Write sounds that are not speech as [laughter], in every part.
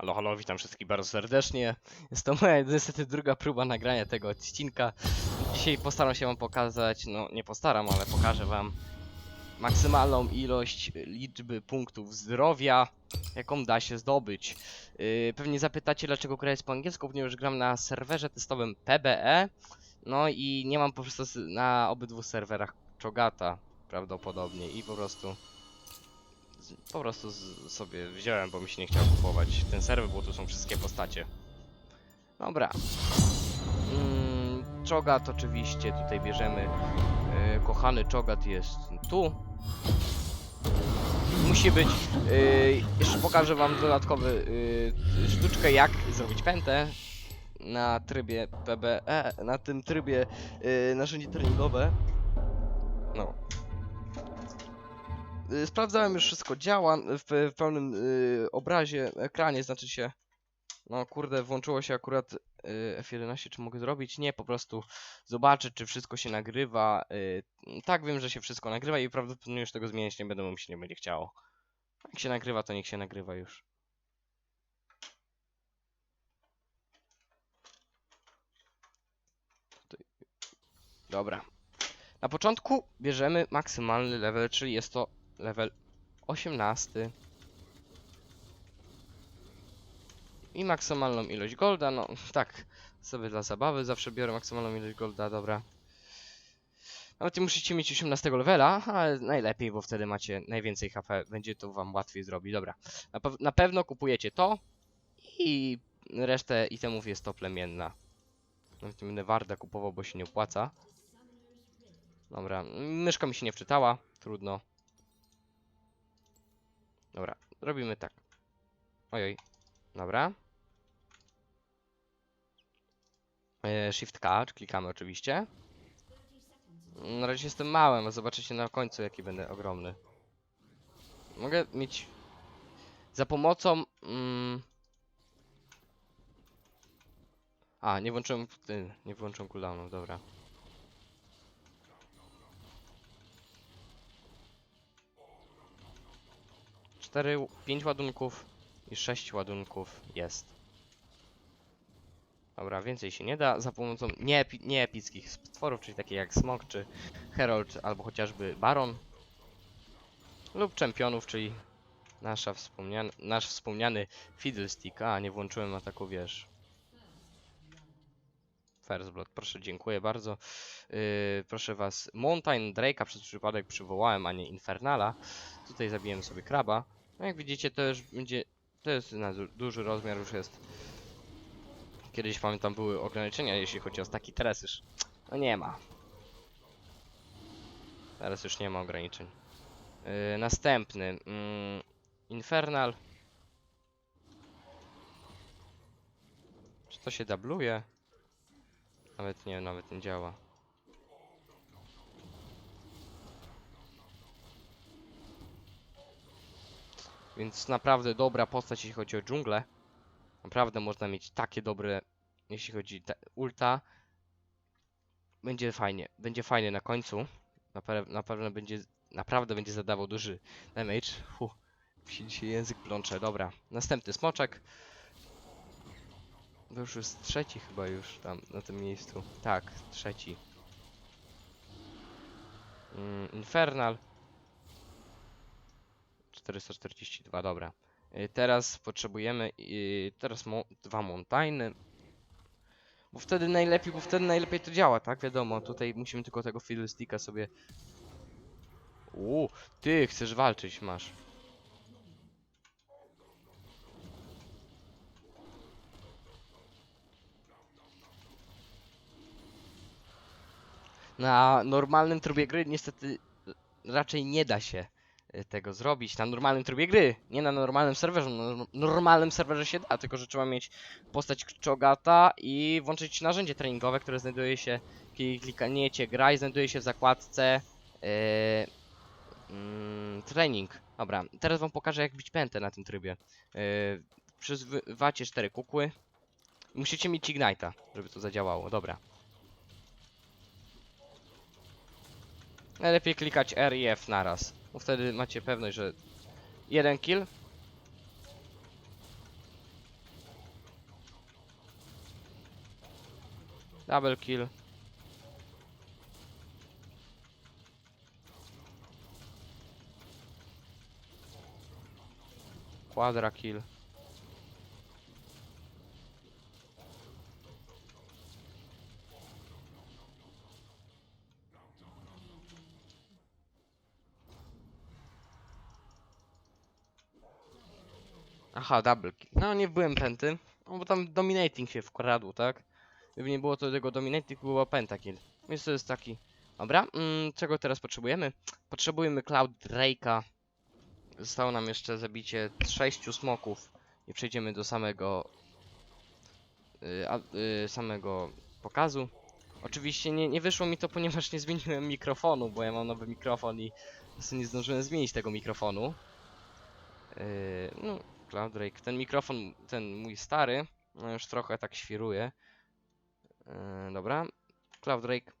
Halo, halo, witam wszystkich bardzo serdecznie. Jest to moja niestety druga próba nagrania tego odcinka. Dzisiaj postaram się wam pokazać, no nie postaram, ale pokażę wam maksymalną ilość liczby punktów zdrowia, jaką da się zdobyć. Yy, pewnie zapytacie, dlaczego gra jest po angielsku, ponieważ gram na serwerze testowym PBE, no i nie mam po prostu na obydwu serwerach Chogata prawdopodobnie i po prostu po prostu z, sobie wziąłem, bo mi się nie chciało kupować ten serwer, bo tu są wszystkie postacie. Dobra. Mm, Chogat oczywiście tutaj bierzemy. E, kochany Chogat jest tu. Musi być. E, jeszcze pokażę wam dodatkowy e, sztuczkę jak zrobić pętę na trybie PBE, na tym trybie e, narzędzie treningowe. No, Sprawdzałem już wszystko działa w, w pełnym y, obrazie, ekranie, znaczy się. No kurde, włączyło się akurat y, F11, czy mogę zrobić? Nie, po prostu zobaczę, czy wszystko się nagrywa. Y, tak, wiem, że się wszystko nagrywa i prawdopodobnie już tego zmieniać nie będę, bo mi się nie będzie chciało. Jak się nagrywa, to niech się nagrywa już. Dobra. Na początku bierzemy maksymalny level, czyli jest to level 18. I maksymalną ilość golda, no [laughs] tak, sobie dla zabawy zawsze biorę maksymalną ilość golda, dobra. Nawet nie musicie mieć 18 levela, ale najlepiej, bo wtedy macie najwięcej HP, będzie to wam łatwiej zrobić, dobra. Na, pew- na pewno kupujecie to i resztę itemów jest to plemienna. Nawet będę Warda kupował, bo się nie opłaca. Dobra, myszka mi się nie wczytała, trudno. Dobra, robimy tak. Ojoj, dobra. E, Shift K, klikamy oczywiście. Na razie jestem małym, a zobaczycie na końcu jaki będę ogromny. Mogę mieć za pomocą... Mm... A, nie włączyłem... Ty, nie włączyłem cooldownu, dobra. Cztery, pięć ładunków i sześć ładunków jest. Dobra, więcej się nie da za pomocą nieepi nieepickich stworów, czyli takie jak Smok czy Herald, albo chociażby Baron. Lub czempionów, czyli nasza wspomniany, nasz wspomniany Fiddlestick. A, nie włączyłem ataku, wiesz. First Blood, proszę, dziękuję bardzo. Yy, proszę was, Mountain Drake'a przez przypadek przywołałem, a nie Infernala. Tutaj zabiłem sobie kraba. No jak widzicie, to już będzie. To jest na du duży rozmiar, już jest. Kiedyś pamiętam były ograniczenia, jeśli chodzi o taki teraz już. No nie ma. Teraz już nie ma ograniczeń. Yy, następny. Mm, Infernal. Czy to się dubluje? Nawet nie, nawet nie działa. Więc naprawdę dobra postać, jeśli chodzi o dżunglę. Naprawdę można mieć takie dobre, jeśli chodzi te ulta. Będzie fajnie, będzie fajnie na końcu. Na, pe na pewno będzie, naprawdę będzie zadawał duży damage. Mi się dzisiaj język plącze. Dobra, następny smoczek. To już jest trzeci chyba już tam na tym miejscu. Tak, trzeci. Mm, Infernal. 442, dobra. Y, Teraz potrzebujemy y, teraz mo dwa montajny. Bo wtedy najlepiej, bo wtedy najlepiej to działa, tak? Wiadomo, tutaj musimy tylko tego fiddlesticka sobie... Uuu, ty chcesz walczyć, masz. Na normalnym trybie gry niestety raczej nie da się tego zrobić na normalnym trybie gry, nie na normalnym serwerze. Na norm- normalnym serwerze się da, tylko że trzeba mieć postać Chogata i włączyć narzędzie treningowe, które znajduje się, kiedy klikniecie gra i znajduje się w zakładce yy, mm, trening. Dobra, teraz wam pokażę jak bić pętę na tym trybie. Yy, przyzwacie cztery kukły. Musicie mieć Ignite'a, żeby to zadziałało. Dobra. Najlepiej klikać R i F naraz. Bo wtedy macie pewność, że jeden kill. Double kill. Quadra kill. Aha, double kill. No nie byłem pęty, no bo tam dominating się wkradł, tak? Gdyby nie było to tego dominating, była pentakill. Więc to jest taki... Dobra, mm, czego teraz potrzebujemy? Potrzebujemy Cloud Drake'a. Zostało nam jeszcze zabicie sześciu smoków i przejdziemy do samego... Y, a, y, samego pokazu. Oczywiście nie, nie wyszło mi to, ponieważ nie zmieniłem mikrofonu, bo ja mam nowy mikrofon i nie zdążyłem zmienić tego mikrofonu. Yy, no, Cloud Drake. Ten mikrofon, ten mój stary, no już trochę tak świruje. Yy, dobra. Cloud Drake.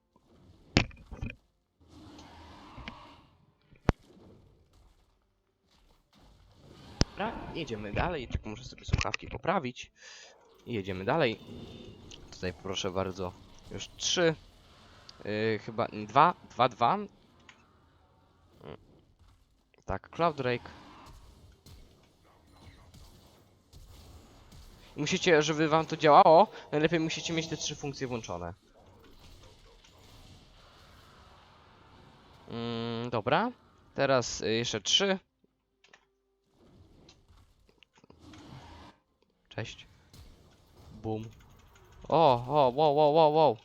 Dobra, jedziemy dalej. Tylko muszę sobie słuchawki poprawić. I jedziemy dalej. Tutaj proszę bardzo. Już trzy. Yy, chyba dwa, dwa, dwa. Mm. Tak, Cloud Musicie, żeby wam to działało, najlepiej musicie mieć te trzy funkcje włączone. Mm, dobra. Teraz y, jeszcze trzy. Cześć. Bum. O, o, wow, wow, wow, wow.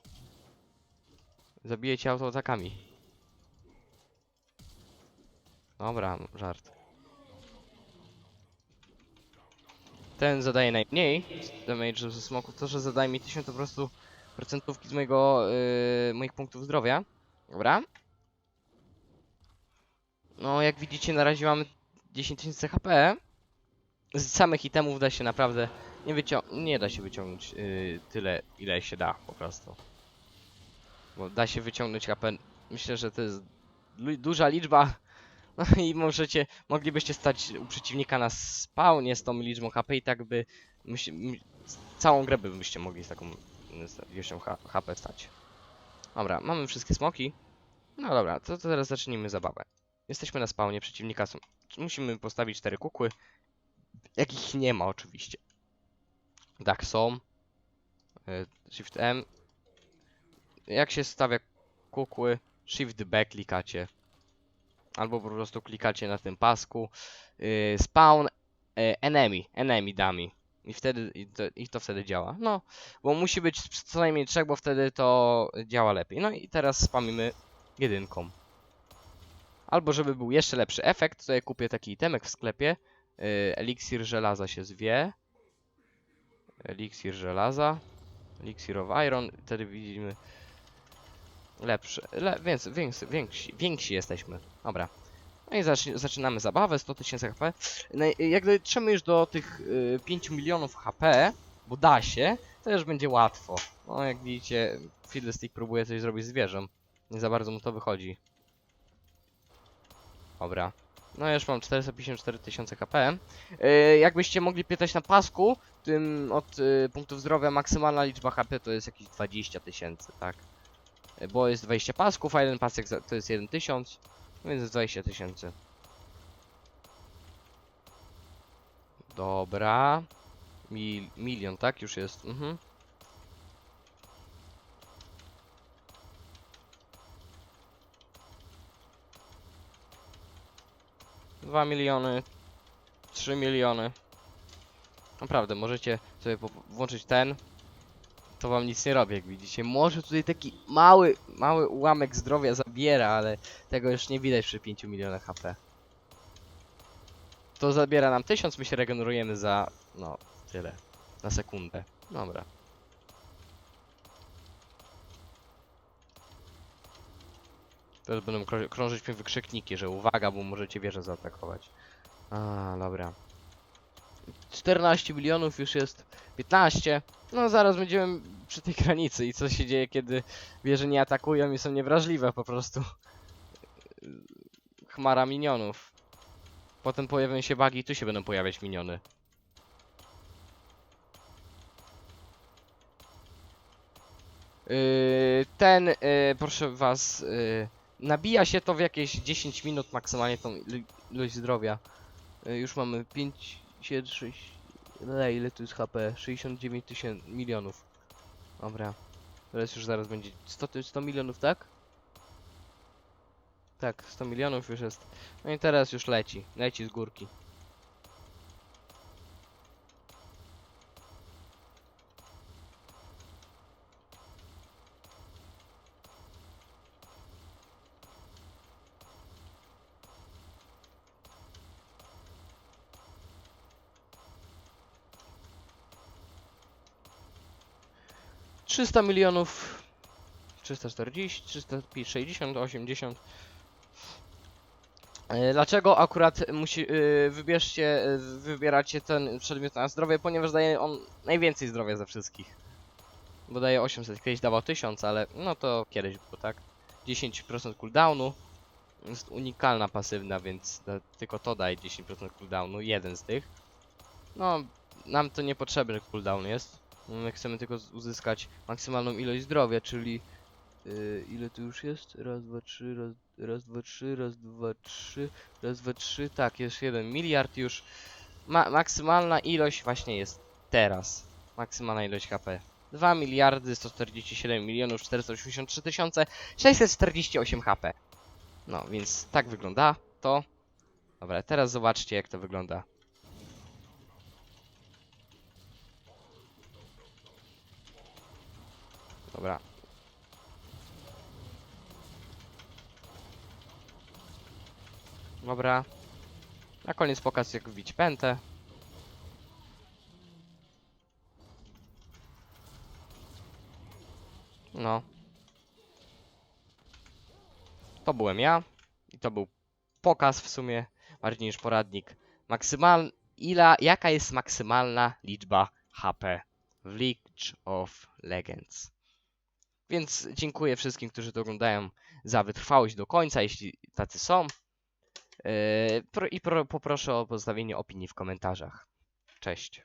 Zabijecie autoatakami. Dobra, żart. Ten zadaje najmniej damage ze smoków. To, że zadaje mi 1000 to po prostu procentówki z mojego, yy, moich punktów zdrowia. Dobra. No, jak widzicie, na razie mamy 10 tysięcy HP. Z samych itemów da się naprawdę nie wycią- nie da się wyciągnąć yy, tyle, ile się da po prostu. Bo da się wyciągnąć HP. Myślę, że to jest duża liczba. No [laughs] i możecie, moglibyście stać u przeciwnika na spawnie z tą liczbą HP i tak by musi, m- całą grę byście mogli z taką ilością HP stać. Dobra, mamy wszystkie smoki. No dobra, to, to teraz zacznijmy zabawę. Jesteśmy na spawnie przeciwnika. Są, musimy postawić cztery kukły. Jakich nie ma oczywiście. Tak są. Y, Shift M. Jak się stawia kukły? Shift B klikacie. Albo po prostu klikacie na tym pasku. y, spawn y, enemy, enemy dummy. I wtedy i to, i to wtedy działa. No, bo musi być co najmniej trzech, bo wtedy to działa lepiej. No i teraz spamimy jedynką. Albo żeby był jeszcze lepszy efekt, to ja kupię taki itemek w sklepie. Y, eliksir żelaza się zwie. Eliksir żelaza. Elixir of Iron. Wtedy widzimy lepszy. Le, więc, więksi, więksi, więksi jesteśmy. Dobra. No i zacz, zaczynamy zabawę. 100 tysięcy HP. No, jak dotrzemy już do tych y, 5 milionów HP, bo da się, to już będzie łatwo. No jak widzicie, Fiddlestick próbuje coś zrobić z wieżą. Nie za bardzo mu to wychodzi. Dobra. No już mam 454 tysiące HP. Yy, jakbyście mogli pytać na pasku, tym od y, punktów zdrowia maksymalna liczba HP to jest jakieś 20 tysięcy, tak? Bo jest 20 pasków, a jeden pasek za- to jest 1000, więc jest 20 tysięcy. Dobra. Mil, milion, tak? Już jest. Mhm. Dwa miliony. 3 miliony. Naprawdę, możecie sobie włączyć ten. To wam nic nie robi, jak widzicie. Może tutaj taki mały, mały ułamek zdrowia zabiera, ale tego już nie widać przy 5 milionach HP. To zabiera nam 1000, my się regenerujemy za, no, tyle. Na sekundę. Dobra. Teraz będą krą- krążyć mi wykrzykniki, że uwaga, bo możecie wieżę zaatakować. A, dobra. 14 milionów już jest 15. No zaraz będziemy przy tej granicy i co się dzieje, kiedy wieże nie atakują i są niewrażliwe po prostu. Chmara minionów. Potem pojawią się bugi i tu się będą pojawiać miniony. Yy, ten, yy, proszę was, yy, nabija się to w jakieś 10 minut maksymalnie tą ilo- ilość zdrowia. Yy, już mamy 5, 7, 6, ile, ile tu jest HP? 69 tysięcy milionów. Dobra. Teraz już zaraz będzie 100, ty- 100 milionów, tak? Tak, 100 milionów już jest. No i teraz już leci, leci z górki. Trzysta milionów, 340, 360, 80. E, Dlaczego akurat musi, yy, wybierzcie, yy, wybieracie ten przedmiot na zdrowie? Ponieważ daje on najwięcej zdrowia ze wszystkich. Bo daje 800, kiedyś dawał 1000, ale no to kiedyś było, tak? 10% cooldownu. Jest unikalna pasywna, więc da, tylko to daje 10% cooldownu, jeden z tych. No, nam to niepotrzebny cooldown jest. My chcemy tylko uzyskać maksymalną ilość zdrowia, czyli Yy, ile tu już jest? Raz, dwa, trzy, raz, raz, dwa, trzy, raz, dwa, trzy, raz, dwa, trzy, tak, jest jeden miliard już. Ma maksymalna ilość właśnie jest teraz. Maksymalna ilość HP. 2 miliardy 147 milionów 483 tysiące 648 HP. No, więc tak wygląda to. Dobra, teraz zobaczcie jak to wygląda. Dobra, Dobra. Na koniec pokaz jak wbić pętę. No. To byłem ja. I to był pokaz w sumie, bardziej niż poradnik. Maksymal... Ila... Jaka jest maksymalna liczba HP w League of Legends? Więc dziękuję wszystkim, którzy to oglądają za wytrwałość do końca, jeśli tacy są. Yy, I pro, poproszę o pozostawienie opinii w komentarzach. Cześć.